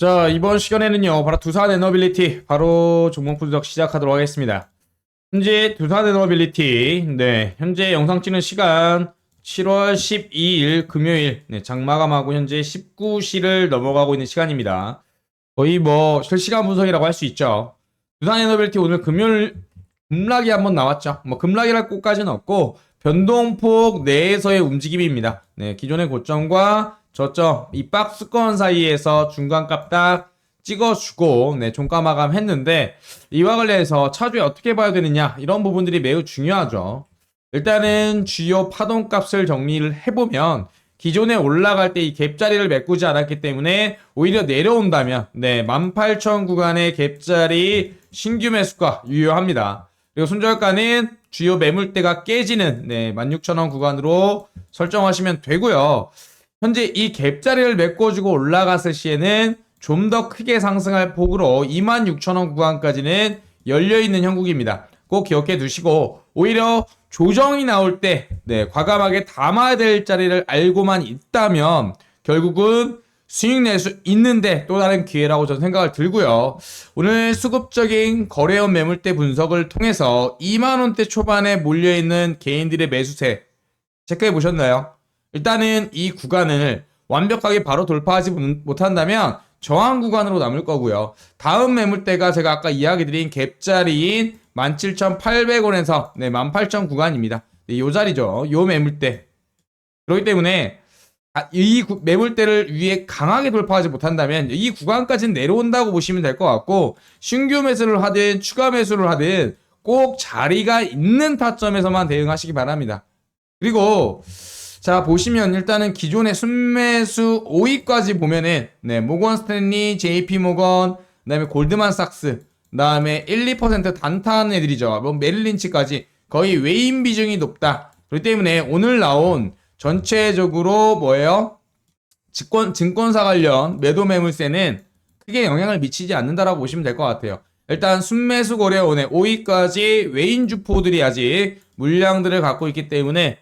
자, 이번 시간에는요, 바로 두산 에너빌리티, 바로 종목 분석 시작하도록 하겠습니다. 현재 두산 에너빌리티, 네, 현재 영상 찍는 시간 7월 12일 금요일, 네, 장 마감하고 현재 19시를 넘어가고 있는 시간입니다. 거의 뭐 실시간 분석이라고 할 수 있죠. 두산 에너빌리티 오늘 금요일 급락이 한번 나왔죠. 뭐 급락이랄 것까지는 없고 변동폭 내에서의 움직임입니다. 네, 기존의 고점과 저점 이 박스권 사이에서 중간값 딱 찍어주고 네, 종가 마감했는데 이와 관련해서 차주에 어떻게 봐야 되느냐 이런 부분들이 매우 중요하죠. 일단은 주요 파동값을 정리를 해보면 기존에 올라갈 때 이 갭자리를 메꾸지 않았기 때문에 오히려 내려온다면 네, 18,000 구간의 갭자리 신규 매수가 유효합니다. 그리고 손절가는 주요 매물대가 깨지는 네, 16,000원 구간으로 설정하시면 되고요. 현재 이 갭자리를 메꿔주고 올라갔을 시에는 좀 더 크게 상승할 폭으로 26,000원 구간까지는 열려있는 형국입니다. 꼭 기억해 두시고 오히려 조정이 나올 때 네, 과감하게 담아야 될 자리를 알고만 있다면 결국은 수익 낼 수 있는데 또 다른 기회라고 저는 생각을 들고요. 오늘 수급적인 거래원 매물대 분석을 통해서 2만원대 초반에 몰려있는 개인들의 매수세 체크해 보셨나요? 일단은 이 구간을 완벽하게 바로 돌파하지 못한다면 저항 구간으로 남을 거고요. 다음 매물대가 제가 아까 이야기 드린 갭자리인 17,800원에서 네, 18,000 구간입니다. 네, 요 자리죠. 요 매물대. 그렇기 때문에 아, 이 구- 매물대를 위에 강하게 돌파하지 못한다면 이 구간까지는 내려온다고 보시면 될 것 같고 신규 매수를 하든 추가 매수를 하든 꼭 자리가 있는 타점에서만 대응하시기 바랍니다. 그리고 자 보시면 일단은 기존의 순매수 5위까지 보면은 네 모건 스탠리, JP 모건, 그다음에 골드만삭스, 그다음에 1, 2% 단타하는 애들이죠. 뭐 메릴린치까지 거의 외인 비중이 높다. 그렇기 때문에 오늘 나온 전체적으로 뭐예요? 증권 증권사 관련 매도 매물세는 크게 영향을 미치지 않는다라고 보시면 될 것 같아요. 일단 순매수 거래원의 5위까지 외인 주포들이 아직 물량들을 갖고 있기 때문에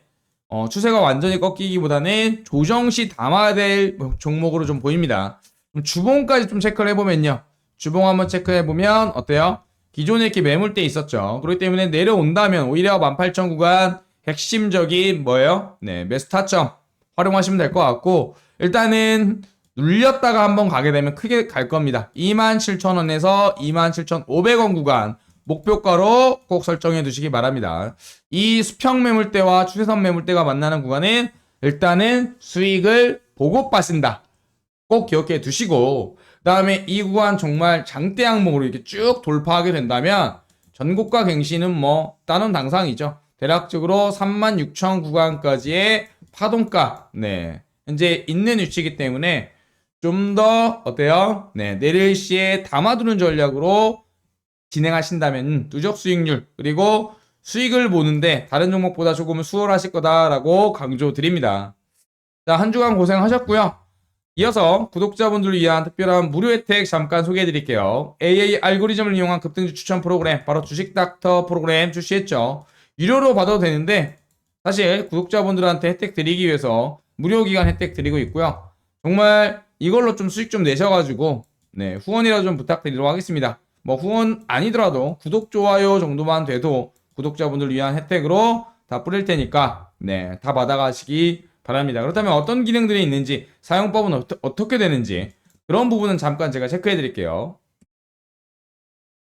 어, 추세가 완전히 꺾이기보다는 조정 시 담아야 될 종목으로 좀 보입니다. 주봉까지 좀 체크를 해보면요. 주봉 한번 체크해보면 어때요? 기존에 이렇게 매물대 있었죠. 그렇기 때문에 내려온다면 오히려 18,000 구간 핵심적인 뭐예요? 네, 매수 타점 활용하시면 될 것 같고 일단은 눌렸다가 한번 가게 되면 크게 갈 겁니다. 27,000원에서 27,500원 구간 목표가로 꼭 설정해 두시기 바랍니다. 이 수평 매물대와 추세선 매물대가 만나는 구간은 일단은 수익을 보고 빠진다. 꼭 기억해 두시고 그 다음에 이 구간 정말 장대 항목으로 이렇게 쭉 돌파하게 된다면 전고가 갱신은 뭐 따는 당상이죠. 대략적으로 36,000 구간까지의 파동가 네 현재 있는 위치이기 때문에 좀 더 어때요? 네 내릴 시에 담아두는 전략으로 진행하신다면 누적 수익률 그리고 수익을 보는데 다른 종목보다 조금은 수월하실 거다라고 강조드립니다. 자, 한 주간 고생하셨고요. 이어서 구독자분들을 위한 특별한 무료 혜택 잠깐 소개해 드릴게요. AA 알고리즘을 이용한 급등주 추천 프로그램, 바로 주식 닥터 프로그램 출시했죠. 유료로 받아도 되는데, 사실 구독자분들한테 혜택 드리기 위해서 무료 기간 혜택 드리고 있고요. 정말 이걸로 좀 수익 좀 내셔가지고, 네, 후원이라도 좀 부탁드리도록 하겠습니다. 뭐 후원 아니더라도 구독, 좋아요 정도만 돼도 구독자분들 위한 혜택으로 다 뿌릴 테니까, 네, 다 받아가시기 바랍니다. 그렇다면 어떤 기능들이 있는지, 사용법은 어떠, 게 되는지, 그런 부분은 잠깐 제가 체크해 드릴게요.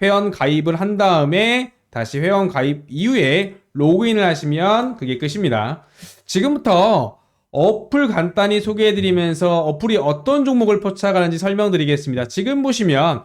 회원 가입을 한 다음에 다시 회원 가입 이후에 로그인을 하시면 그게 끝입니다. 지금부터 어플 간단히 소개해드리면서 어플이 어떤 종목을 포착하는지 설명드리겠습니다. 지금 보시면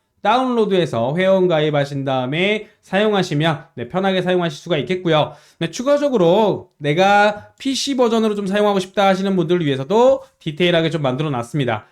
다운로드해서 회원 가입하신 다음에 사용하시면 네, 편하게 사용하실 수가 있겠고요. 네, 추가적으로 내가 PC 버전으로 좀 사용하고 싶다 하시는 분들을 위해서도 디테일하게 좀 만들어 놨습니다.